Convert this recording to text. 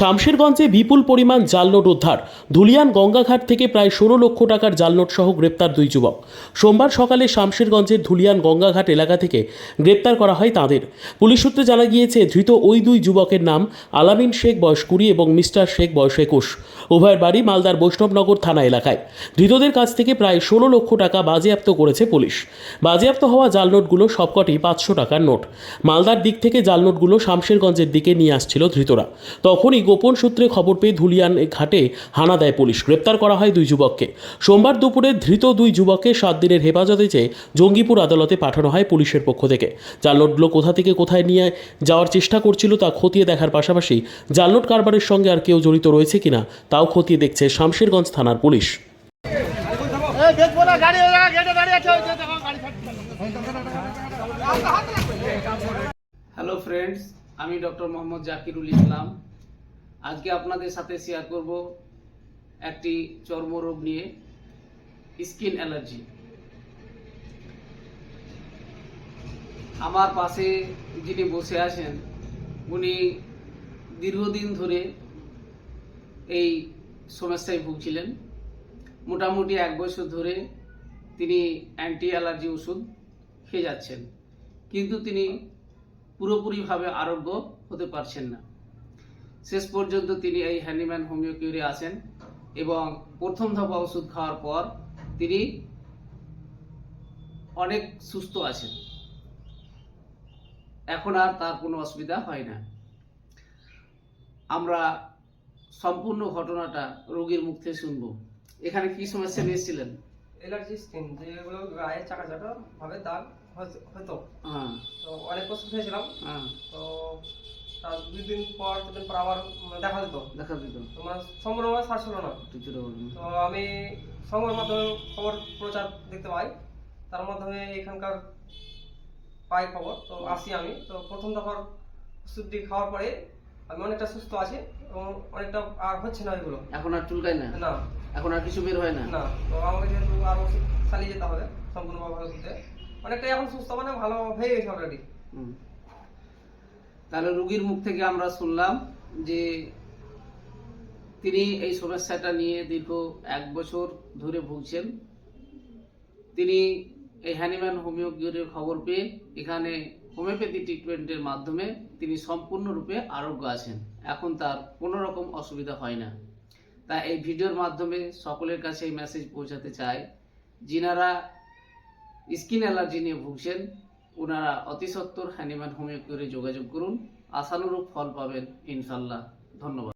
শামশেরগঞ্জে বিপুল পরিমাণ জাল নোট উদ্ধার। ধুলিয়ান গঙ্গাঘাট থেকে প্রায় ষোলো লক্ষ টাকার জাল নোট সহ গ্রেপ্তার দুই যুবক। সোমবার সকালে শামশেরগঞ্জের ধুলিয়ান গঙ্গাঘাট এলাকা থেকে গ্রেপ্তার করা হয় তাঁদের। পুলিশ সূত্রে জানা গিয়েছে, ধৃত ওই দুই যুবকের নাম আলামিন শেখ বয়স কুড়ি এবং মিস্টার শেখ বয়স একুশ। উভয়ের বাড়ি মালদার বৈষ্ণবনগর থানা এলাকায়। ধৃতদের কাছ থেকে প্রায় ষোলো লক্ষ টাকা বাজেয়াপ্ত করেছে পুলিশ। বাজেয়াপ্ত হওয়া জাল নোটগুলো সবকটি পাঁচশো টাকার নোট। মালদার দিক থেকে জাল নোটগুলো শামশেরগঞ্জের দিকে নিয়ে আসছিল ধৃতরা। তখনই গোপন সূত্রে খবর পেয়ে ধুলিয়ান ঘাটে হানা দেয় পুলিশ। গ্রেপ্তার করা হয় দুই যুবককে। সোমবার দুপুরে ধৃত দুই যুবককে সাত দিনের হেফাজতে চেয়ে জঙ্গিপুর আদালতে পাঠানো হয় পুলিশের পক্ষ থেকে। জালনোটগুলো কোথা থেকে কোথায় নিয়ে যাওয়ার চেষ্টা করছিল তা খতিয়ে দেখার পাশাপাশি জাল নোট কারবারের সঙ্গে আর কেউ জড়িত রয়েছে কিনা তাও খতিয়ে দেখছে শামশেরগঞ্জ থানার পুলিশ। হ্যালো ফ্রেন্ডস আমি ডক্টর মোহাম্মদ জাকিরুল ইসলাম। আজকে আপনাদের সাথে শেয়ার করব একটি চর্মরোগ নিয়ে স্কিন অ্যালার্জি আমার পাশে যিনি বসে আছেন, উনি দীর্ঘদিন ধরে এই সমস্যায় ভুগছিলেন। মোটামুটি এক বছর ধরে তিনি অ্যান্টি অ্যালার্জি ওষুধ খেয়ে যাচ্ছেন। কিন্তু তিনি পুরোপুরিভাবে আরোগ্য হতে পারছেন না। শেষ পর্যন্ত তিনি এই হ্যান্ডিম্যান হোমিও কিউরে আসেন এবং প্রথম দফা ওষুধ খাওয়ার পর তিনি অনেক সুস্থ আছেন। এখন আর তার কোনো অসুবিধা হয় না। আমরা সম্পূর্ণ ঘটনাটা রোগীর মুখ থেকে শুনব। এখানে কি সমস্যা নিয়েছিলেন এলার্জি স্কিন যেগুলো গায়ে চাকা চাকা ভাবে দাগ হতো হ্যাঁ। তো অনেক ওষুধ খেয়েছিলাম হ্যাঁ। তো দুই দিন পর তিন দিন পর আবার দেখা দিত। দেখা দিত। তো মানে সম্পূর্ণভাবে সার ছিল না। তো আমি সংবাদ মাধ্যমে খবর প্রচার দেখতে পাই। তার মাধ্যমে এখানকার পাই খবর। তো আসি আমি। তো প্রথম দফার ওষুধটি খাওয়ার পরে আমি অনেকটা সুস্থ আছি এবং অনেকটা আর হচ্ছে না এগুলো। এখন আর চুলকায় না? না। এখন আর কিছু বের হয় না? না। তো আমাকে যেহেতু আর ওষুধ চালিয়ে যেতে হবে সম্পূর্ণভাবে ভালো করতে অনেকটাই এখন সুস্থ মানে ভালো হয়ে গেছে অলরেডি হুম। তাহলে রুগীর মুখ থেকে আমরা শুনলাম যে তিনি এই সমস্যাটা নিয়ে দীর্ঘ এক বছর ধরে ভুগছেন। তিনি এই হ্যানিম্যান হোমিওপ্যাথির খবর পেয়ে এখানে হোমিওপ্যাথি ট্রিটমেন্টের মাধ্যমে তিনি সম্পূর্ণরূপে আরোগ্য আছেন। এখন তার কোনো রকম অসুবিধা হয় না। তাই এই ভিডিওর মাধ্যমে সকলের কাছে এই মেসেজ পৌঁছাতে চাই। যিনারা স্কিন অ্যালার্জি নিয়ে ভুগছেন ওনারা অতি সত্তর হ্যানিম্যান হোমিও যোগাযোগ করুন। আশানুরূপ ফল পাবেন ইনশাল্লাহ ধন্যবাদ।